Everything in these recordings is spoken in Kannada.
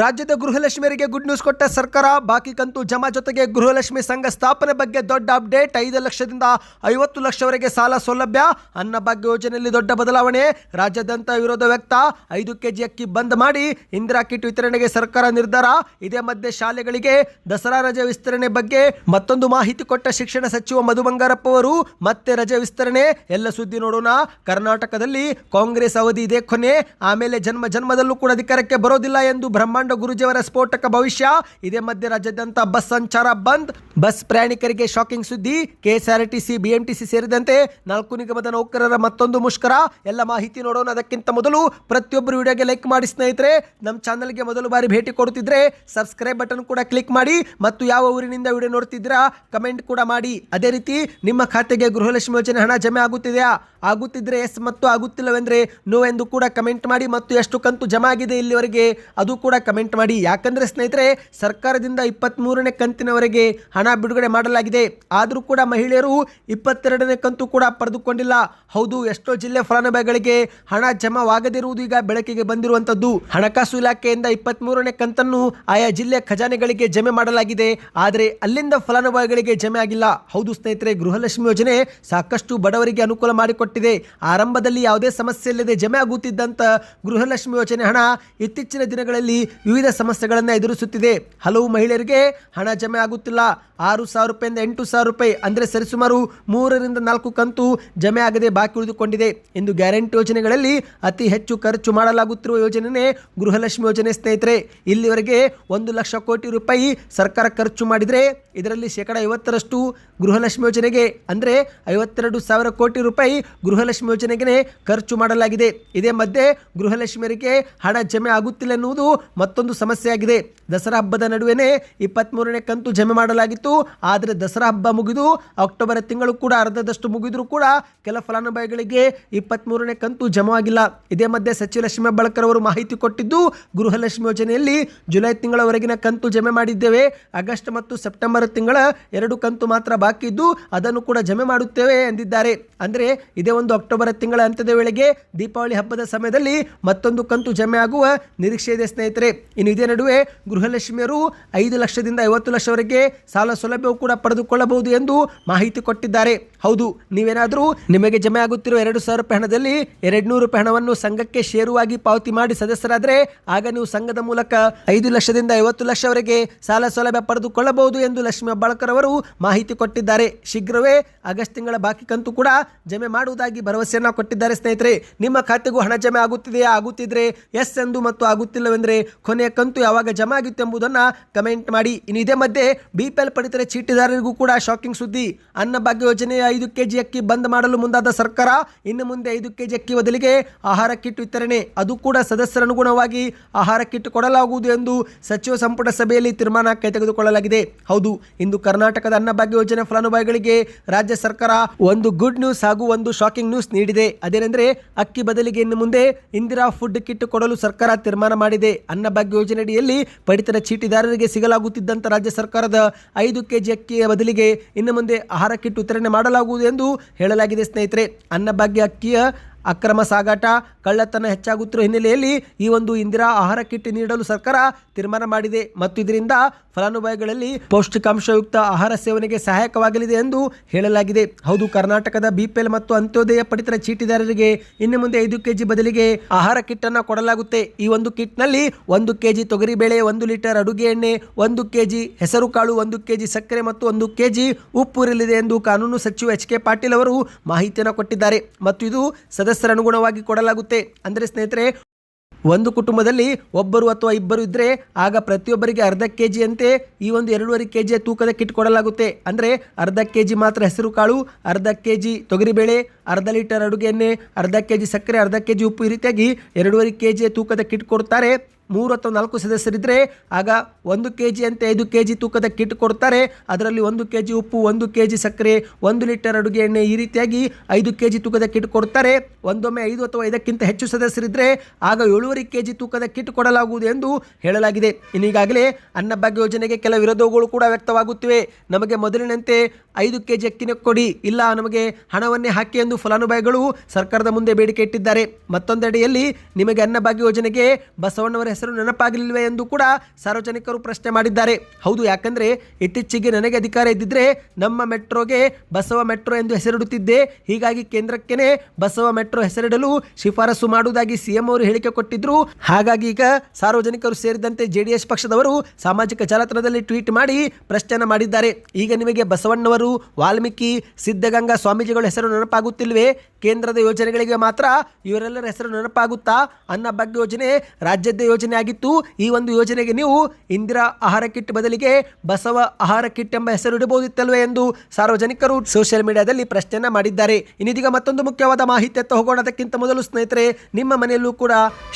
ರಾಜ್ಯದ ಗೃಹಲಕ್ಷ್ಮಿಯರಿಗೆ ಗುಡ್ ನ್ಯೂಸ್ ಕೊಟ್ಟ ಸರ್ಕಾರ, ಬಾಕಿ ಕಂತು ಜಮಾ ಜೊತೆಗೆ ಗೃಹಲಕ್ಷ್ಮಿ ಸಂಘ ಸ್ಥಾಪನೆ ಬಗ್ಗೆ ದೊಡ್ಡ ಅಪ್ಡೇಟ್ ಐದು ಲಕ್ಷದಿಂದ ಐವತ್ತು ಲಕ್ಷವರೆಗೆ ಸಾಲ ಸೌಲಭ್ಯ, ಅನ್ನಭಾಗ್ಯ ಯೋಜನೆಯಲ್ಲಿ ದೊಡ್ಡ ಬದಲಾವಣೆ, ರಾಜ್ಯಾದ್ಯಂತ ವಿರೋಧ ವ್ಯಕ್ತ, ಐದು ಕೆಜಿ ಅಕ್ಕಿ ಬಂದ್ ಮಾಡಿ ಇಂದಿರಾ ಕಿಟ್ ವಿತರಣೆಗೆ ಸರ್ಕಾರ ನಿರ್ಧಾರ, ಇದೇ ಮಧ್ಯೆ ಶಾಲೆಗಳಿಗೆ ದಸರಾ ರಜೆ ವಿಸ್ತರಣೆ ಬಗ್ಗೆ ಮತ್ತೊಂದು ಮಾಹಿತಿ ಕೊಟ್ಟ ಶಿಕ್ಷಣ ಸಚಿವ ಮಧು ಬಂಗಾರಪ್ಪ ಅವರು, ಮತ್ತೆ ರಜೆ ವಿಸ್ತರಣೆ, ಎಲ್ಲ ಸುದ್ದಿ ನೋಡೋಣ, ಕರ್ನಾಟಕದಲ್ಲಿ ಕಾಂಗ್ರೆಸ್ ಅವಧಿ ಇದೆ ಕೊನೆ, ಆಮೇಲೆ ಜನ್ಮ ಜನ್ಮದಲ್ಲೂ ಕೂಡ ಅಧಿಕಾರಕ್ಕೆ ಬರೋದಿಲ್ಲ ಎಂದು ಬ್ರಹ್ಮಾಂಡ ಗುರುಜಿಯವರ ಸ್ಫೋಟಕ ಭವಿಷ್ಯ. ಇದೇ ಮಧ್ಯೆ ರಾಜ್ಯಾದ್ಯಂತ ಬಸ್ ಸಂಚಾರ ಬಂದ್. ಬಸ್ ಪ್ರಯಾಣಿಕರಿಗೆ ಶಾಕಿಂಗ್ ಸುದ್ದಿ. ಕೆಎಸ್ಆರ್ಟಿಸಿ, ಬಿಎಂಟಿಸಿ ಸೇರಿದಂತೆ ನಾಲ್ಕು ನಿಗಮದ ನೌಕರರ ಮತ್ತೊಂದು ಮುಷ್ಕರ. ಎಲ್ಲ ಮಾಹಿತಿ ನೋಡೋಣ ಅದಕ್ಕಿಂತ ಮೊದಲು ಪ್ರತಿಯೊಬ್ಬರು ವಿಡಿಯೋಗೆ ಲೈಕ್ ಮಾಡಿ ಸ್ನೇಹಿತರೆ. ನಮ್ಮ ಚಾನಲ್ಗೆ ಮೊದಲು ಬಾರಿ ಭೇಟಿ ಕೊಡುತ್ತಿದ್ರೆ ಸಬ್ಸ್ಕ್ರೈಬ್ ಬಟನ್ ಕೂಡ ಕ್ಲಿಕ್ ಮಾಡಿ ಮತ್ತು ಯಾವ ಊರಿನಿಂದ ವಿಡಿಯೋ ನೋಡ್ತಿದ್ದೀರಾ ಕಮೆಂಟ್ ಕೂಡ ಮಾಡಿ. ಅದೇ ರೀತಿ ನಿಮ್ಮ ಖಾತೆಗೆ ಗೃಹಲಕ್ಷ್ಮಿ ಯೋಜನೆ ಹಣ ಜಮೆ ಆಗುತ್ತಿದೆಯಾ? ಆಗುತ್ತಿದ್ರೆ ಎಸ್ ಮತ್ತು ಆಗುತ್ತಿಲ್ಲವೆಂದ್ರೆ ನೋ ಎಂದು ಕೂಡ ಕಮೆಂಟ್ ಮಾಡಿ ಮತ್ತು ಎಷ್ಟು ಕಂತು ಜಮಾ ಆಗಿದೆ ಇಲ್ಲಿವರೆಗೆ ಅದು ಕೂಡ ಕಮೆಂಟ್ ಮಾಡಿ. ಯಾಕಂದರೆ ಸ್ನೇಹಿತರೆ, ಸರ್ಕಾರದಿಂದ ಇಪ್ಪತ್ತ್ಮೂರನೇ ಕಂತಿನವರೆಗೆ ಹಣ ಬಿಡುಗಡೆ ಮಾಡಲಾಗಿದೆ. ಆದರೂ ಕೂಡ ಮಹಿಳೆಯರು ಇಪ್ಪತ್ತೆರಡನೇ ಕಂತು ಕೂಡ ಪಡೆದುಕೊಂಡಿಲ್ಲ. ಹೌದು, ಎಷ್ಟೋ ಜಿಲ್ಲೆ ಫಲಾನುಭವಿಗಳಿಗೆ ಹಣ ಜಮಾವಾಗದಿರುವುದು ಈಗ ಬೆಳಕಿಗೆ ಬಂದಿರುವಂಥದ್ದು. ಹಣಕಾಸು ಇಲಾಖೆಯಿಂದ ಇಪ್ಪತ್ತ್ಮೂರನೇ ಕಂತನ್ನು ಆಯಾ ಜಿಲ್ಲೆ ಖಜಾನೆಗಳಿಗೆ ಜಮೆ ಮಾಡಲಾಗಿದೆ. ಆದರೆ ಅಲ್ಲಿಂದ ಫಲಾನುಭವಿಗಳಿಗೆ ಜಮೆ ಆಗಿಲ್ಲ. ಹೌದು ಸ್ನೇಹಿತರೆ, ಗೃಹಲಕ್ಷ್ಮಿ ಯೋಜನೆ ಸಾಕಷ್ಟು ಬಡವರಿಗೆ ಅನುಕೂಲ ಮಾಡಿಕೊಟ್ಟಿದೆ. ಆರಂಭದಲ್ಲಿ ಯಾವುದೇ ಸಮಸ್ಯೆ ಇಲ್ಲದೆ ಜಮೆ ಆಗುತ್ತಿದ್ದಂಥ ಗೃಹಲಕ್ಷ್ಮಿ ಯೋಜನೆ ಹಣ ಇತ್ತೀಚಿನ ದಿನಗಳಲ್ಲಿ ವಿವಿಧ ಸಮಸ್ಯೆಗಳನ್ನು ಎದುರಿಸುತ್ತಿದೆ. ಹಲವು ಮಹಿಳೆಯರಿಗೆ ಹಣ ಜಮೆ ಆಗುತ್ತಿಲ್ಲ. ಆರು ಸಾವಿರ ರೂಪಾಯಿಂದ ಎಂಟು ಸಾವಿರ ರೂಪಾಯಿ, ಅಂದರೆ ಸರಿಸುಮಾರು ಮೂರರಿಂದ ನಾಲ್ಕು ಕಂತು ಜಮೆ ಆಗದೆ ಬಾಕಿ ಉಳಿದುಕೊಂಡಿದೆ. ಎಂದು ಗ್ಯಾರಂಟಿ ಯೋಜನೆಗಳಲ್ಲಿ ಅತಿ ಹೆಚ್ಚು ಖರ್ಚು ಮಾಡಲಾಗುತ್ತಿರುವ ಯೋಜನೆಯೇ ಗೃಹಲಕ್ಷ್ಮಿ ಯೋಜನೆ, ಸ್ನೇಹಿತರೆ. ಇಲ್ಲಿವರೆಗೆ ಒಂದು ಲಕ್ಷ ಕೋಟಿ ರೂಪಾಯಿ ಸರ್ಕಾರ ಖರ್ಚು ಮಾಡಿದರೆ ಇದರಲ್ಲಿ ಶೇಕಡ ಐವತ್ತರಷ್ಟು ಗೃಹಲಕ್ಷ್ಮಿ ಯೋಜನೆಗೆ, ಅಂದರೆ ಐವತ್ತೆರಡು ಸಾವಿರ ಕೋಟಿ ರೂಪಾಯಿ ಗೃಹಲಕ್ಷ್ಮಿ ಯೋಜನೆಗೆ ಖರ್ಚು ಮಾಡಲಾಗಿದೆ. ಇದೇ ಮಧ್ಯೆ ಗೃಹಲಕ್ಷ್ಮಿಯರಿಗೆ ಹಣ ಜಮೆ ಆಗುತ್ತಿಲ್ಲ ಎನ್ನುವುದು ಮತ್ತೊಂದು ಸಮಸ್ಯೆಯಾಗಿದೆ ದಸರಾ ಹಬ್ಬದ ನಡುವೆನೇ ಇಪ್ಪತ್ತ್ಮೂರನೇ ಕಂತು ಜಮೆ ಮಾಡಲಾಗಿತ್ತು. ಆದರೆ ದಸರಾ ಹಬ್ಬ ಮುಗಿದು ಅಕ್ಟೋಬರ್ ತಿಂಗಳು ಕೂಡ ಅರ್ಧದಷ್ಟು ಮುಗಿದರೂ ಕೂಡ ಕೆಲ ಫಲಾನುಭವಿಗಳಿಗೆ ಇಪ್ಪತ್ತ್ಮೂರನೇ ಕಂತು ಜಮವಾಗಿಲ್ಲ ಇದೇ ಮಧ್ಯೆ ಸಚಿವ ಲಕ್ಷ್ಮೀ ಹೆಬ್ಬಾಳ್ಕರ್ ಅವರು ಮಾಹಿತಿ ಕೊಟ್ಟಿದ್ದು, ಗೃಹಲಕ್ಷ್ಮಿ ಯೋಜನೆಯಲ್ಲಿ ಜುಲೈ ತಿಂಗಳವರೆಗಿನ ಕಂತು ಜಮೆ ಮಾಡಿದ್ದೇವೆ. ಆಗಸ್ಟ್ ಮತ್ತು ಸೆಪ್ಟೆಂಬರ್ ತಿಂಗಳ ಎರಡು ಕಂತು ಮಾತ್ರ ಬಾಕಿ ಇದ್ದು, ಅದನ್ನು ಕೂಡ ಜಮೆ ಮಾಡುತ್ತೇವೆ ಎಂದಿದ್ದಾರೆ. ಅಂದರೆ ಇದೇ ಒಂದು ಅಕ್ಟೋಬರ್ ತಿಂಗಳ ಅಂತ್ಯದ ವೇಳೆಗೆ ದೀಪಾವಳಿ ಹಬ್ಬದ ಸಮಯದಲ್ಲಿ ಮತ್ತೊಂದು ಕಂತು ಜಮೆ ಆಗುವ ನಿರೀಕ್ಷೆ ಇದೆ ಸ್ನೇಹಿತರೆ. ಇನ್ನು ಇದೇ ನಡುವೆ ಗೃಹಲಕ್ಷ್ಮಿಯರು ಐದು ಲಕ್ಷದಿಂದ ಐವತ್ತು ಲಕ್ಷವರೆಗೆ ಸಾಲ ಸೌಲಭ್ಯವು ಕೂಡ ಪಡೆದುಕೊಳ್ಳಬಹುದು ಎಂದು ಮಾಹಿತಿ ಕೊಟ್ಟಿದ್ದಾರೆ. ಹೌದು, ನೀವೇನಾದರೂ ನಿಮಗೆ ಜಮೆ ಆಗುತ್ತಿರುವ ಎರಡು ಸಾವಿರ ರೂಪಾಯಿ ಹಣದಲ್ಲಿ ಎರಡು ನೂರು ರೂಪಾಯಿ ಹಣವನ್ನು ಸಂಘಕ್ಕೆ ಷೇರುವಾಗಿ ಪಾವತಿ ಮಾಡಿ ಸದಸ್ಯರಾದರೆ, ಆಗ ನೀವು ಸಂಘದ ಮೂಲಕ ಐದು ಲಕ್ಷದಿಂದ ಐವತ್ತು ಲಕ್ಷವರೆಗೆ ಸಾಲ ಸೌಲಭ್ಯ ಪಡೆದುಕೊಳ್ಳಬಹುದು ಎಂದು ಲಕ್ಷ್ಮೀ ಹೆಬ್ಬಾಳ್ಕರ್ ಅವರು ಮಾಹಿತಿ ಕೊಟ್ಟಿದ್ದಾರೆ. ಶೀಘ್ರವೇ ಆಗಸ್ಟ್ ತಿಂಗಳ ಬಾಕಿ ಕಂತು ಕೂಡ ಜಮೆ ಮಾಡುವುದಾಗಿ ಭರವಸೆಯನ್ನು ಕೊಟ್ಟಿದ್ದಾರೆ ಸ್ನೇಹಿತರೆ. ನಿಮ್ಮ ಖಾತೆಗೂ ಹಣ ಜಮೆ ಆಗುತ್ತಿದೆಯಾ? ಆಗುತ್ತಿದ್ರೆ ಎಸ್ ಎಂದು ಮತ್ತು ಆಗುತ್ತಿಲ್ಲವೆಂದರೆ ಕೊನೆಯ ಕಂತು ಯಾವಾಗ ಜಮೆ ಆಗಿತ್ತು ಎಂಬುದನ್ನು ಕಮೆಂಟ್ ಮಾಡಿ. ಇನ್ನು ಇದೇ ಮಧ್ಯೆ ಬಿ ಪಿ ಎಲ್ ಪಡಿತರ ಚೀಟಿದಾರರಿಗೂ ಕೂಡ ಶಾಕಿಂಗ್ ಸುದ್ದಿ. ಅನ್ನಭಾಗ್ಯ ಯೋಜನೆಯ ಐದು ಕೆಜಿ ಅಕ್ಕಿ ಬಂದ್ ಮಾಡಲು ಮುಂದಾದ ಸರ್ಕಾರ, ಇನ್ನು ಮುಂದೆ ಐದು ಕೆಜಿ ಅಕ್ಕಿ ಬದಲಿಗೆ ಆಹಾರ ಕಿಟ್ ವಿತರಣೆ. ಅದು ಕೂಡ ಸದಸ್ಯರನುಗುಣವಾಗಿ ಆಹಾರ ಕಿಟ್ ಕೊಡಲಾಗುವುದು ಎಂದು ಸಚಿವ ಸಂಪುಟ ಸಭೆಯಲ್ಲಿ ತೀರ್ಮಾನ ಕೈ ತೆಗೆದುಕೊಳ್ಳಲಾಗಿದೆ ಹೌದು, ಇಂದು ಕರ್ನಾಟಕದ ಅನ್ನಭಾಗ್ಯ ಯೋಜನೆ ಫಲಾನುಭವಿಗಳಿಗೆ ರಾಜ್ಯ ಸರ್ಕಾರ ಒಂದು ಗುಡ್ ನ್ಯೂಸ್ ಹಾಗೂ ಒಂದು ಶಾಕಿಂಗ್ ನ್ಯೂಸ್ ನೀಡಿದೆ. ಅದೇನೆಂದರೆ, ಅಕ್ಕಿ ಬದಲಿಗೆ ಇನ್ನು ಮುಂದೆ ಇಂದಿರಾ ಫುಡ್ ಕಿಟ್ ಕೊಡಲು ಸರ್ಕಾರ ತೀರ್ಮಾನ ಮಾಡಿದೆ. ಅನ್ನಭಾಗ್ಯ ಯೋಜನೆಯಡಿಯಲ್ಲಿ ಪಡಿತರ ಚೀಟಿದಾರರಿಗೆ ಸಿಗಲಾಗುತ್ತಿದ್ದಂತ ರಾಜ್ಯ ಸರ್ಕಾರದ ಐದು ಕೆಜಿ ಅಕ್ಕಿಯ ಬದಲಿಗೆ ಇನ್ನು ಮುಂದೆ ಆಹಾರ ಕಿಟ್ ವಿತರಣೆ ಮಾಡಲಾಗುವುದು. ಎಂದು ಹೇಳಲಾಗಿದೆ ಸ್ನೇಹಿತರೆ. ಅನ್ನಭಾಗ್ಯ ಅಕ್ಕಿಯ ಅಕ್ರಮ ಸಾಗಾಟ, ಕಳ್ಳತನ ಹೆಚ್ಚಾಗುತ್ತಿರುವ ಹಿನ್ನೆಲೆಯಲ್ಲಿ ಈ ಒಂದು ಇಂದಿರಾ ಆಹಾರ ಕಿಟ್ ನೀಡಲು ಸರ್ಕಾರ ತೀರ್ಮಾನ ಮಾಡಿದೆ ಮತ್ತು ಇದರಿಂದ ಫಲಾನುಭವಿಗಳಲ್ಲಿ ಪೌಷ್ಟಿಕಾಂಶಯುಕ್ತ ಆಹಾರ ಸೇವನೆಗೆ ಸಹಾಯಕವಾಗಲಿದೆ ಎಂದು ಹೇಳಲಾಗಿದೆ. ಹೌದು, ಕರ್ನಾಟಕದ ಬಿಪಿಎಲ್ ಮತ್ತು ಅಂತ್ಯೋದಯ ಪಡಿತರ ಚೀಟಿದಾರರಿಗೆ ಇನ್ನು ಮುಂದೆ ಐದು ಕೆಜಿ ಬದಲಿಗೆ ಆಹಾರ ಕಿಟ್ ಅನ್ನು ಕೊಡಲಾಗುತ್ತೆ. ಈ ಒಂದು ಕಿಟ್ನಲ್ಲಿ ಒಂದು ಕೆಜಿ ತೊಗರಿಬೇಳೆ ಒಂದು ಲೀಟರ್ ಅಡುಗೆ ಎಣ್ಣೆ, ಒಂದು ಕೆಜಿ ಹೆಸರು ಕಾಳು ಒಂದು ಕೆಜಿ ಸಕ್ಕರೆ ಮತ್ತು ಒಂದು ಕೆಜಿ ಉಪ್ಪು ಇರಲಿದೆ ಎಂದು ಕಾನೂನು ಸಚಿವ ಎಚ್ ಕೆ ಪಾಟೀಲ್ ಅವರು ಮಾಹಿತಿಯನ್ನು ಕೊಟ್ಟಿದ್ದಾರೆ. ಮತ್ತು ಇದು ಸದಸ್ಯರನುಗುಣವಾಗಿ ಕೊಡಲಾಗುತ್ತೆ. ಅಂದರೆ ಸ್ನೇಹಿತರೆ, ಒಂದು ಕುಟುಂಬದಲ್ಲಿ ಒಬ್ಬರು ಅಥವಾ ಇಬ್ಬರು ಇದ್ದರೆ ಆಗ ಪ್ರತಿಯೊಬ್ಬರಿಗೆ ಅರ್ಧ ಕೆ ಜಿಯಂತೆ ಈ ಒಂದು ಎರಡೂವರೆ ಕೆ ಜಿಯ ತೂಕದ ಕಿಟ್ ಕೊಡಲಾಗುತ್ತೆ. ಅಂದರೆ ಅರ್ಧ ಕೆ ಜಿ ಮಾತ್ರ ಹೆಸರು ಕಾಳು, ಅರ್ಧ ಕೆ ಜಿ ತೊಗರಿಬೇಳೆ, ಅರ್ಧ ಲೀಟರ್ ಅಡುಗೆ ಎಣ್ಣೆ ಅರ್ಧ ಕೆ ಜಿ ಸಕ್ಕರೆ, ಅರ್ಧ ಕೆ ಜಿ ಉಪ್ಪು ಈ ರೀತಿಯಾಗಿ ಎರಡೂವರೆ ಕೆ ಜಿಯ ತೂಕದ ಕಿಟ್ ಕೊಡ್ತಾರೆ. ಮೂರು ಅಥವಾ ನಾಲ್ಕು ಸದಸ್ಯರಿದ್ದರೆ ಆಗ ಒಂದು ಕೆ ಜಿ ಅಂತೆ ಐದು ಕೆ ಜಿ ತೂಕದ ಕಿಟ್ ಕೊಡ್ತಾರೆ. ಅದರಲ್ಲಿ ಒಂದು ಕೆ ಜಿ ಉಪ್ಪು, ಒಂದು ಕೆ ಜಿ ಸಕ್ಕರೆ, ಒಂದು ಲೀಟರ್ ಅಡುಗೆ ಎಣ್ಣೆ ಈ ರೀತಿಯಾಗಿ ಐದು ಕೆ ಜಿ ತೂಕದ ಕಿಟ್ ಕೊಡ್ತಾರೆ. ಒಂದೊಮ್ಮೆ ಐದು ಅಥವಾ ಐದಕ್ಕಿಂತ ಹೆಚ್ಚು ಸದಸ್ಯರಿದ್ದರೆ ಆಗ ಏಳುವರೆ ಕೆ ಜಿ ತೂಕದ ಕಿಟ್ ಕೊಡಲಾಗುವುದು ಎಂದು ಹೇಳಲಾಗಿದೆ. ಇನ್ನೀಗಾಗಲೇ ಅನ್ನಭಾಗ್ಯ ಯೋಜನೆಗೆ ಕೆಲ ವಿರೋಧಗಳು ಕೂಡ ವ್ಯಕ್ತವಾಗುತ್ತಿವೆ. ನಮಗೆ ಮೊದಲಿನಂತೆ ಐದು ಕೆ ಜಿ ಅಕ್ಕಿನ ಕೊಡಿ. ಇಲ್ಲ, ನಮಗೆ ಹಣವನ್ನೇ ಹಾಕಿ ಎಂದು ಫಲಾನುಭವಿಗಳು ಸರ್ಕಾರದ ಮುಂದೆ ಬೇಡಿಕೆ ಇಟ್ಟಿದ್ದಾರೆ. ಮತ್ತೊಂದೆಡೆಯಲ್ಲಿ ನಿಮಗೆ ಅನ್ನಭಾಗ್ಯ ಯೋಜನೆಗೆ ಬಸವಣ್ಣವರ ಹೆಸರು ನೆನಪಾಗಲಿಲ್ವೇ ಎಂದು ಕೂಡ ಸಾರ್ವಜನಿಕರು ಪ್ರಶ್ನೆ ಮಾಡಿದ್ದಾರೆ. ಹೌದು, ಯಾಕಂದ್ರೆ ಇತ್ತೀಚೆಗೆ ನನಗೆ ಅಧಿಕಾರ ಇದ್ದಿದ್ರೆ ನಮ್ಮ ಮೆಟ್ರೋಗೆ ಬಸವ ಮೆಟ್ರೋ ಎಂದು ಹೆಸರಿಡುತ್ತಿದ್ದೆ. ಹೀಗಾಗಿ ಕೇಂದ್ರಕ್ಕೇನೆ ಬಸವ ಮೆಟ್ರೋ ಹೆಸರಿಡಲು ಶಿಫಾರಸು ಮಾಡುವುದಾಗಿ ಸಿಎಂ ಅವರು ಹೇಳಿಕೆ ಕೊಟ್ಟಿದ್ರು. ಹಾಗಾಗಿ ಈಗ ಸಾರ್ವಜನಿಕರು ಸೇರಿದಂತೆ ಜೆಡಿಎಸ್ ಪಕ್ಷದವರು ಸಾಮಾಜಿಕ ಜಾಲತಾಣದಲ್ಲಿ ಟ್ವೀಟ್ ಮಾಡಿ ಪ್ರಶ್ನೆಯನ್ನು ಮಾಡಿದ್ದಾರೆ. ಈಗ ನಿಮಗೆ ಬಸವಣ್ಣವರು ವಾಲ್ಮೀಕಿ, ಸಿದ್ಧಗಂಗಾ ಸ್ವಾಮೀಜಿಗಳ ಹೆಸರು ನೆನಪಾಗುತ್ತಿಲ್ವೇ ಕೇಂದ್ರದ ಯೋಜನೆಗಳಿಗೆ ಮಾತ್ರ ಇವರೆಲ್ಲರ ಹೆಸರು ನೆನಪಾಗುತ್ತಾ? ಅನ್ನ ಭಾಗ್ಯ ಯೋಜನೆ ರಾಜ್ಯದ ಯೋಜನೆ ಆಗಿತ್ತು. ಈ ಒಂದು ಯೋಜನೆಗೆ ನೀವು ಇಂದಿರಾ ಆಹಾರ ಕಿಟ್ ಬದಲಿಗೆ ಬಸವ ಆಹಾರ ಕಿಟ್ ಎಂಬ ಹೆಸರು ಇಡಬಹುದಿತ್ತಲ್ವೇ ಎಂದು ಸಾರ್ವಜನಿಕರು ಸೋಷಿಯಲ್ ಮೀಡಿಯಾದಲ್ಲಿ ಪ್ರಶ್ನೆಯನ್ನ ಮಾಡಿದ್ದಾರೆ. ಇನ್ನಿದೀಗ ಮತ್ತೊಂದು ಮುಖ್ಯವಾದ ಮಾಹಿತಿ ಎತ್ತ ಹೋಗೋಣ. ಅದಕ್ಕಿಂತ ಮೊದಲು ಸ್ನೇಹಿತರೆ, ನಿಮ್ಮ ಮನೆಯಲ್ಲೂ ಕೂಡ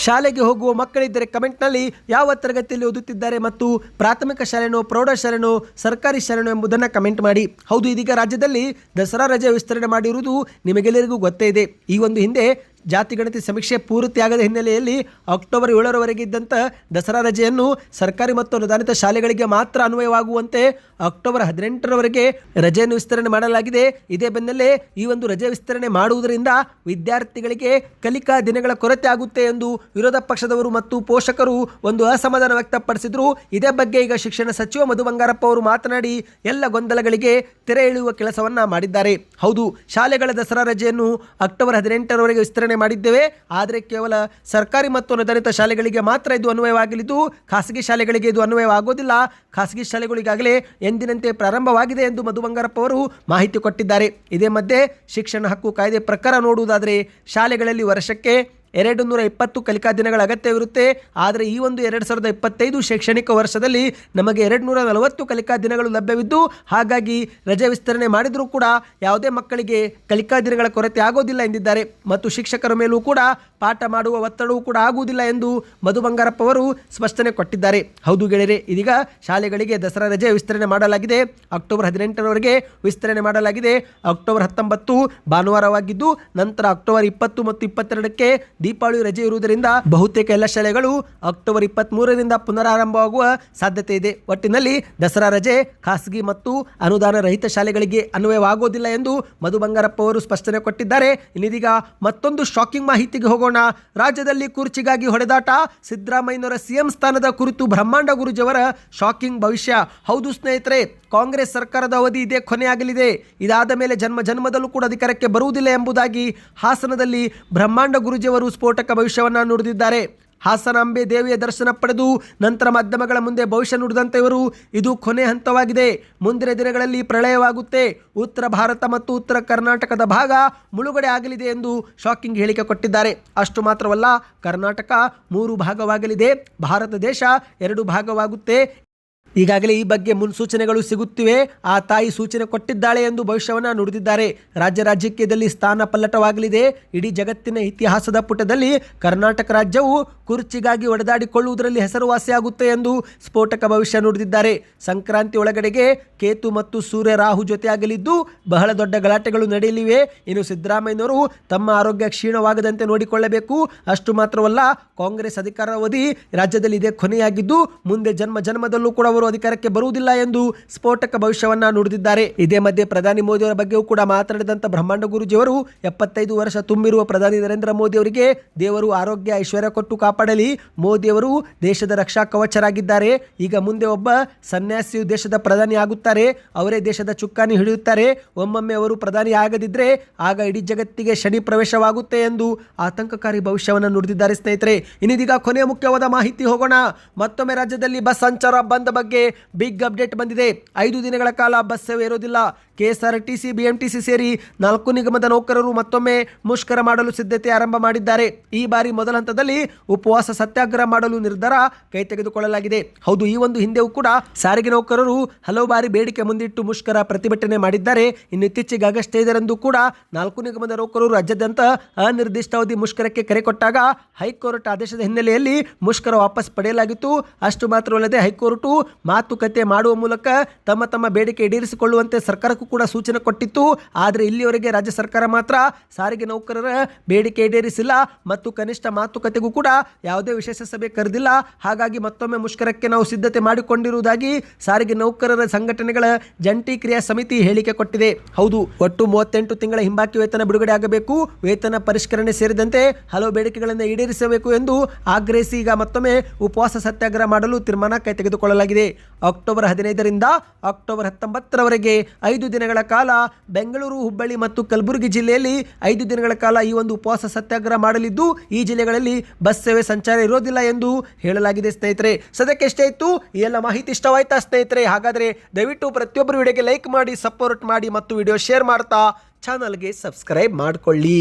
ಶಾಲೆಗೆ ಹೋಗುವ ಮಕ್ಕಳಿದ್ದರೆ ಕಮೆಂಟ್ನಲ್ಲಿ ಯಾವ ತರಗತಿಯಲ್ಲಿ ಓದುತ್ತಿದ್ದಾರೆ ಮತ್ತು ಪ್ರಾಥಮಿಕ ಶಾಲೆನೋ ಪ್ರೌಢಶಾಲೆನೋ ಸರ್ಕಾರಿ ಶಾಲೆನೋ ಎಂಬುದನ್ನು ಕಮೆಂಟ್ ಮಾಡಿ. ಹೌದು ಇದೀಗ ರಾಜ್ಯದಲ್ಲಿ ದಸರಾ ರಜೆ ವಿಸ್ತರಣೆ ಮಾಡಿರುವುದು ನಿಮಗೆಲ್ಲರಿಗೂ ಗೊತ್ತೇ ಇದೆ. ಈ ಒಂದು ಹಿಂದೆ ಜಾತಿ ಗಣತಿ ಸಮೀಕ್ಷೆ ಪೂರ್ತಿಯಾಗದ ಹಿನ್ನೆಲೆಯಲ್ಲಿ ಅಕ್ಟೋಬರ್ ಏಳರವರೆಗೆ ಇದ್ದಂಥ ದಸರಾ ರಜೆಯನ್ನು ಸರ್ಕಾರಿ ಮತ್ತು ಅನುದಾನಿತ ಶಾಲೆಗಳಿಗೆ ಮಾತ್ರ ಅನ್ವಯವಾಗುವಂತೆ ಅಕ್ಟೋಬರ್ ಹದಿನೆಂಟರವರೆಗೆ ರಜೆಯನ್ನು ವಿಸ್ತರಣೆ ಮಾಡಲಾಗಿದೆ. ಇದೇ ಬೆನ್ನಲ್ಲೇ ಈ ಒಂದು ರಜೆ ವಿಸ್ತರಣೆ ಮಾಡುವುದರಿಂದ ವಿದ್ಯಾರ್ಥಿಗಳಿಗೆ ಕಲಿಕಾ ದಿನಗಳ ಕೊರತೆ ಆಗುತ್ತೆ ಎಂದು ವಿರೋಧ ಪಕ್ಷದವರು ಮತ್ತು ಪೋಷಕರು ಒಂದು ಅಸಮಾಧಾನ ವ್ಯಕ್ತಪಡಿಸಿದರು. ಇದೇ ಬಗ್ಗೆ ಈಗ ಶಿಕ್ಷಣ ಸಚಿವ ಮಧು ಬಂಗಾರಪ್ಪ ಅವರು ಮಾತನಾಡಿ ಎಲ್ಲ ಗೊಂದಲಗಳಿಗೆ ತೆರೆ ಎಳೆಯುವ ಕೆಲಸವನ್ನ ಮಾಡಿದ್ದಾರೆ. ಹೌದು, ಶಾಲೆಗಳ ದಸರಾ ರಜೆಯನ್ನು ಅಕ್ಟೋಬರ್ ಹದಿನೆಂಟರವರೆಗೆ ವಿಸ್ತರಣೆ ಮಾಡಿದ್ದೇವೆ. ಆದರೆ ಕೇವಲ ಸರ್ಕಾರಿ ಮತ್ತು ಅನುದಾನಿತ ಶಾಲೆಗಳಿಗೆ ಮಾತ್ರ ಇದು ಅನ್ವಯವಾಗಲಿದ್ದು, ಖಾಸಗಿ ಶಾಲೆಗಳಿಗೆ ಇದು ಅನ್ವಯವಾಗೋದಿಲ್ಲ. ಖಾಸಗಿ ಶಾಲೆಗಳಿಗಾಗಲೇ ಎಂದಿನಂತೆ ಪ್ರಾರಂಭವಾಗಿದೆ ಎಂದು ಮಧು ಬಂಗಾರಪ್ಪ ಅವರು ಮಾಹಿತಿ ಕೊಟ್ಟಿದ್ದಾರೆ. ಇದೇ ಮಧ್ಯೆ ಶಿಕ್ಷಣ ಹಕ್ಕು ಕಾಯ್ದೆ ಪ್ರಕಾರ ನೋಡುವುದಾದರೆ ಶಾಲೆಗಳಲ್ಲಿ ವರ್ಷಕ್ಕೆ ಎರಡು ನೂರ ಇಪ್ಪತ್ತು ಕಲಿಕಾ ದಿನಗಳ ಅಗತ್ಯವಿರುತ್ತೆ. ಆದರೆ ಈ ಒಂದು ಎರಡು ಸಾವಿರದ ಇಪ್ಪತ್ತೈದು ಶೈಕ್ಷಣಿಕ ವರ್ಷದಲ್ಲಿ ನಮಗೆ ಎರಡು ನೂರ ನಲವತ್ತು ಕಲಿಕಾ ದಿನಗಳು ಲಭ್ಯವಿದ್ದು, ಹಾಗಾಗಿ ರಜೆ ವಿಸ್ತರಣೆ ಮಾಡಿದರೂ ಕೂಡ ಯಾವುದೇ ಮಕ್ಕಳಿಗೆ ಕಲಿಕಾ ದಿನಗಳ ಕೊರತೆ ಆಗೋದಿಲ್ಲ ಎಂದಿದ್ದಾರೆ. ಮತ್ತು ಶಿಕ್ಷಕರ ಮೇಲೂ ಕೂಡ ಪಾಠ ಮಾಡುವ ಒತ್ತಡವೂ ಕೂಡ ಆಗುವುದಿಲ್ಲ ಎಂದು ಮಧು ಬಂಗಾರಪ್ಪವರು ಸ್ಪಷ್ಟನೆ ಕೊಟ್ಟಿದ್ದಾರೆ. ಹೌದು ಗೆಳೆಯರೆ, ಇದೀಗ ಶಾಲೆಗಳಿಗೆ ದಸರಾ ರಜೆ ವಿಸ್ತರಣೆ ಮಾಡಲಾಗಿದೆ. ಅಕ್ಟೋಬರ್ ಹದಿನೆಂಟರವರೆಗೆ ವಿಸ್ತರಣೆ ಮಾಡಲಾಗಿದೆ. ಅಕ್ಟೋಬರ್ ಹತ್ತೊಂಬತ್ತು ಭಾನುವಾರವಾಗಿದ್ದು, ನಂತರ ಅಕ್ಟೋಬರ್ ಇಪ್ಪತ್ತು ಮತ್ತು ಇಪ್ಪತ್ತೆರಡಕ್ಕೆ ದೀಪಾವಳಿ ರಜೆ ಇರುವುದರಿಂದ ಬಹುತೇಕ ಎಲ್ಲ ಶಾಲೆಗಳು ಅಕ್ಟೋಬರ್ ಇಪ್ಪತ್ತ್ ಮೂರರಿಂದ ಪುನರಾರಂಭವಾಗುವ ಸಾಧ್ಯತೆ ಇದೆ. ಒಟ್ಟಿನಲ್ಲಿ ದಸರಾ ರಜೆ ಖಾಸಗಿ ಮತ್ತು ಅನುದಾನ ರಹಿತ ಶಾಲೆಗಳಿಗೆ ಅನ್ವಯವಾಗುವುದಿಲ್ಲ ಎಂದು ಮಧು ಬಂಗಾರಪ್ಪ ಅವರು ಸ್ಪಷ್ಟನೆ ಕೊಟ್ಟಿದ್ದಾರೆ. ಇನ್ನಿದೀಗ ಮತ್ತೊಂದು ಶಾಕಿಂಗ್ ಮಾಹಿತಿಗೆ ಹೋಗೋಣ. ರಾಜ್ಯದಲ್ಲಿ ಕುರ್ಚಿಗಾಗಿ ಹೊಡೆದಾಟ ಸಿದ್ದರಾಮಯ್ಯನವರ ಸಿಎಂ ಸ್ಥಾನದ ಕುರಿತು ಬ್ರಹ್ಮಾಂಡ ಗುರುಜಿಯವರ ಶಾಕಿಂಗ್ ಭವಿಷ್ಯ ಹೌದು ಸ್ನೇಹಿತರೆ ಕಾಂಗ್ರೆಸ್ ಸರ್ಕಾರದ ಅವಧಿ ಇದೇ ಕೊನೆಯಾಗಲಿದೆ ಇದಾದ ಮೇಲೆ ಜನ್ಮ ಜನ್ಮದಲ್ಲೂ ಕೂಡ ಅಧಿಕಾರಕ್ಕೆ ಬರುವುದಿಲ್ಲ ಎಂಬುದಾಗಿ ಹಾಸನದಲ್ಲಿ ಬ್ರಹ್ಮಾಂಡ ಗುರುಜಿಯವರು ಸ್ಫೋಟಕ ಭವಿಷ್ಯವನ್ನು ನುಡಿದಿದ್ದಾರೆ ಹಾಸನಾಂಬೆ ದೇವಿಯ ದರ್ಶನ ಪಡೆದು ನಂತರ ಮಾಧ್ಯಮಗಳ ಮುಂದೆ ಭವಿಷ್ಯ ನುಡಿದಂತೆ ಇವರು, ಇದು ಕೊನೆ ಹಂತವಾಗಿದೆ. ಮುಂದಿನ ದಿನಗಳಲ್ಲಿ ಪ್ರಳಯವಾಗುತ್ತೆ. ಉತ್ತರ ಭಾರತ ಮತ್ತು ಉತ್ತರ ಕರ್ನಾಟಕದ ಭಾಗ ಮುಳುಗಡೆ ಆಗಲಿದೆ ಎಂದು ಶಾಕಿಂಗ್ ಹೇಳಿಕೆ ಕೊಟ್ಟಿದ್ದಾರೆ. ಅಷ್ಟು ಮಾತ್ರವಲ್ಲ, ಕರ್ನಾಟಕ ಮೂರು ಭಾಗವಾಗಲಿದೆ. ಭಾರತ ದೇಶ ಎರಡು ಭಾಗವಾಗುತ್ತೆ. ಈಗಾಗಲೇ ಈ ಬಗ್ಗೆ ಮುನ್ಸೂಚನೆಗಳು ಸಿಗುತ್ತಿವೆ. ಆ ತಾಯಿ ಸೂಚನೆ ಕೊಟ್ಟಿದ್ದಾಳೆ ಎಂದು ಭವಿಷ್ಯವನ್ನು ನುಡಿದಿದ್ದಾರೆ. ರಾಜ್ಯ ರಾಜಕೀಯದಲ್ಲಿ ಸ್ಥಾನ ಪಲ್ಲಟವಾಗಲಿದೆ. ಇಡೀ ಜಗತ್ತಿನ ಇತಿಹಾಸದ ಪುಟದಲ್ಲಿ ಕರ್ನಾಟಕ ರಾಜ್ಯವು ಕುರ್ಚಿಗಾಗಿ ಒಡೆದಾಡಿಕೊಳ್ಳುವುದರಲ್ಲಿ ಹೆಸರುವಾಸಿಯಾಗುತ್ತೆ ಎಂದು ಸ್ಫೋಟಕ ಭವಿಷ್ಯ ನುಡಿದಿದ್ದಾರೆ. ಸಂಕ್ರಾಂತಿ ಒಳಗಡೆಗೆ ಕೇತು ಮತ್ತು ಸೂರ್ಯ ರಾಹು ಜೊತೆಯಾಗಲಿದ್ದು ಬಹಳ ದೊಡ್ಡ ಗಲಾಟೆಗಳು ನಡೆಯಲಿವೆ. ಇನ್ನು ಸಿದ್ದರಾಮಯ್ಯನವರು ತಮ್ಮ ಆರೋಗ್ಯ ಕ್ಷೀಣವಾಗದಂತೆ ನೋಡಿಕೊಳ್ಳಬೇಕು. ಅಷ್ಟು ಮಾತ್ರವಲ್ಲ, ಕಾಂಗ್ರೆಸ್ ಅಧಿಕಾರ ಅವಧಿ ರಾಜ್ಯದಲ್ಲಿ ಇದೇ ಕೊನೆಯಾಗಿದ್ದು, ಮುಂದೆ ಜನ್ಮ ಜನ್ಮದಲ್ಲೂ ಕೂಡ ಅಧಿಕಾರಕ್ಕೆ ಬರುವುದಿಲ್ಲ ಎಂದು ಸ್ಫೋಟಕ ಭವಿಷ್ಯವನ್ನ ನುಡಿದಿದ್ದಾರೆ. ಇದೇ ಮಧ್ಯೆ ಪ್ರಧಾನಿ ಮೋದಿ ಅವರ ಬಗ್ಗೆಯೂ ಕೂಡ ಮಾತನಾಡಿದಂತ ಬ್ರಹ್ಮಾಂಡ ಗುರುಜಿಯವರು ಎಪ್ಪತ್ತೈದು ವರ್ಷ ತುಂಬಿರುವ ಪ್ರಧಾನಿ ನರೇಂದ್ರ ಮೋದಿ ಅವರಿಗೆ ದೇವರು ಆರೋಗ್ಯ, ಐಶ್ವರ್ಯ ಕೊಟ್ಟು ಕಾಪಾಡಲಿ. ಮೋದಿಯವರು ದೇಶದ ರಕ್ಷಾ ಕವಚರಾಗಿದ್ದಾರೆ. ಈಗ ಮುಂದೆ ಒಬ್ಬ ಸನ್ಯಾಸಿಯು ದೇಶದ ಪ್ರಧಾನಿ ಆಗುತ್ತಾರೆ. ಅವರೇ ದೇಶದ ಚುಕ್ಕಾಣಿ ಹಿಡಿಯುತ್ತಾರೆ. ಒಮ್ಮೊಮ್ಮೆ ಅವರು ಪ್ರಧಾನಿ ಆಗದಿದ್ರೆ ಆಗ ಇಡೀ ಜಗತ್ತಿಗೆ ಶನಿ ಪ್ರವೇಶವಾಗುತ್ತೆ ಎಂದು ಆತಂಕಕಾರಿ ಭವಿಷ್ಯವನ್ನು ನುಡಿದಿದ್ದಾರೆ ಸ್ನೇಹಿತರೆ. ಇನ್ನಿದೀಗ ಕೊನೆಯ ಮುಖ್ಯವಾದ ಮಾಹಿತಿ ಹೋಗೋಣ. ಮತ್ತೊಮ್ಮೆ ರಾಜ್ಯದಲ್ಲಿ ಬಸ್ ಸಂಚಾರ ಬಂದ್ ಬಗ್ಗೆ ಬಿಗ್ ಅಪ್ಡೇಟ್ ಬಂದಿದೆ. ಐದು ದಿನಗಳ ಕಾಲ ಬಸ್ ಸೇವೆ ಇರೋದಿಲ್ಲ ಕೆಎಸ್ಆರ್ಟಿಸಿ ಬಿಎಂಟಿಸಿ ಸೇರಿ ನಾಲ್ಕು ನಿಗಮದ ನೌಕರರು ಮತ್ತೊಮ್ಮೆ ಮುಷ್ಕರ ಮಾಡಲು ಸಿದ್ಧತೆ ಆರಂಭ ಮಾಡಿದ್ದಾರೆ. ಈ ಬಾರಿ ಮೊದಲ ಹಂತದಲ್ಲಿ ಉಪವಾಸ ಸತ್ಯಾಗ್ರಹ ಮಾಡಲು ನಿರ್ಧಾರ ಕೈ ತೆಗೆದುಕೊಳ್ಳಲಾಗಿದೆ ಹೌದು, ಈ ಒಂದು ಹಿಂದೆಯೂ ಕೂಡ ಸಾರಿಗೆ ನೌಕರರು ಹಲವು ಬಾರಿ ಬೇಡಿಕೆ ಮುಂದಿಟ್ಟು ಮುಷ್ಕರ ಪ್ರತಿಭಟನೆ ಮಾಡಿದ್ದಾರೆ. ಇನ್ನು ಇತ್ತೀಚೆಗೆ ಆಗಸ್ಟ್ ಐದರಂದು ಕೂಡ ನಾಲ್ಕು ನಿಗಮದ ನೌಕರರು ರಾಜ್ಯಾದ್ಯಂತ ಅನಿರ್ದಿಷ್ಟಾವಧಿ ಮುಷ್ಕರಕ್ಕೆ ಕರೆ ಕೊಟ್ಟಾಗ ಹೈಕೋರ್ಟ್ ಆದೇಶದ ಹಿನ್ನೆಲೆಯಲ್ಲಿ ಮುಷ್ಕರ ವಾಪಸ್ ಪಡೆಯಲಾಗಿತ್ತು. ಅಷ್ಟು ಮಾತ್ರವಲ್ಲದೆ ಹೈಕೋರ್ಟ್ ಮಾತುಕತೆ ಮಾಡುವ ಮೂಲಕ ತಮ್ಮ ತಮ್ಮ ಬೇಡಿಕೆ ಈಡೇರಿಸಿಕೊಳ್ಳುವಂತೆ ಸರ್ಕಾರಕ್ಕೂ ಕೂಡ ಸೂಚನೆ ಕೊಟ್ಟಿತ್ತು. ಆದರೆ ಇಲ್ಲಿಯವರೆಗೆ ರಾಜ್ಯ ಸರ್ಕಾರ ಮಾತ್ರ ಸಾರಿಗೆ ನೌಕರರ ಬೇಡಿಕೆ ಈಡೇರಿಸಿಲ್ಲ ಮತ್ತು ಕನಿಷ್ಠ ಮಾತುಕತೆಗೂ ಕೂಡ ಯಾವುದೇ ವಿಶೇಷ ಸಭೆ ಕರೆದಿಲ್ಲ. ಹಾಗಾಗಿ ಮತ್ತೊಮ್ಮೆ ಮುಷ್ಕರಕ್ಕೆ ನಾವು ಸಿದ್ಧತೆ ಮಾಡಿಕೊಂಡಿರುವುದಾಗಿ ಸಾರಿಗೆ ನೌಕರರ ಸಂಘಟನೆಗಳ ಜಂಟಿ ಕ್ರಿಯಾ ಸಮಿತಿ ಹೇಳಿಕೆ ಕೊಟ್ಟಿದೆ. ಹೌದು, ಒಟ್ಟು ಮೂವತ್ತೆಂಟು ತಿಂಗಳ ಹಿಂಬಾಕಿ ವೇತನ ಬಿಡುಗಡೆ ಆಗಬೇಕು. ವೇತನ ಪರಿಷ್ಕರಣೆ ಸೇರಿದಂತೆ ಹಲವು ಬೇಡಿಕೆಗಳನ್ನು ಈಡೇರಿಸಬೇಕು ಎಂದು ಆಗ್ರಹಿಸಿ ಈಗ ಮತ್ತೊಮ್ಮೆ ಉಪವಾಸ ಸತ್ಯಾಗ್ರಹ ಮಾಡಲು ತೀರ್ಮಾನ ಕೈ ತೆಗೆದುಕೊಳ್ಳಲಾಗಿದೆ ಅಕ್ಟೋಬರ್ ಹದಿನೈದರಿಂದ ಅಕ್ಟೋಬರ್ ಹತ್ತೊಂಬತ್ತರವರೆಗೆ ಐದು ದಿನಗಳ ಕಾಲ ಬೆಂಗಳೂರು, ಹುಬ್ಬಳ್ಳಿ ಮತ್ತು ಕಲಬುರಗಿ ಜಿಲ್ಲೆಯಲ್ಲಿ ಐದು ದಿನಗಳ ಕಾಲ ಈ ಒಂದು ಉಪವಾಸ ಸತ್ಯಾಗ್ರಹ ಮಾಡಲಿದ್ದು, ಈ ಜಿಲ್ಲೆಗಳಲ್ಲಿ ಬಸ್ ಸೇವೆ ಸಂಚಾರ ಇರೋದಿಲ್ಲ ಎಂದು ಹೇಳಲಾಗಿದೆ ಸ್ನೇಹಿತರೆ. ಸದ್ಯಕ್ಕೆ ಎಷ್ಟೇ ಇತ್ತು. ಈ ಎಲ್ಲ ಮಾಹಿತಿ ಇಷ್ಟವಾಯ್ತಾ ಸ್ನೇಹಿತರೆ? ಹಾಗಾದರೆ ದಯವಿಟ್ಟು ಪ್ರತಿಯೊಬ್ಬರು ವಿಡಿಯೋಗೆ ಲೈಕ್ ಮಾಡಿ, ಸಪೋರ್ಟ್ ಮಾಡಿ ಮತ್ತು ವಿಡಿಯೋ ಶೇರ್ ಮಾಡ್ತಾ ಚಾನಲ್ಗೆ ಸಬ್ಸ್ಕ್ರೈಬ್ ಮಾಡಿಕೊಳ್ಳಿ.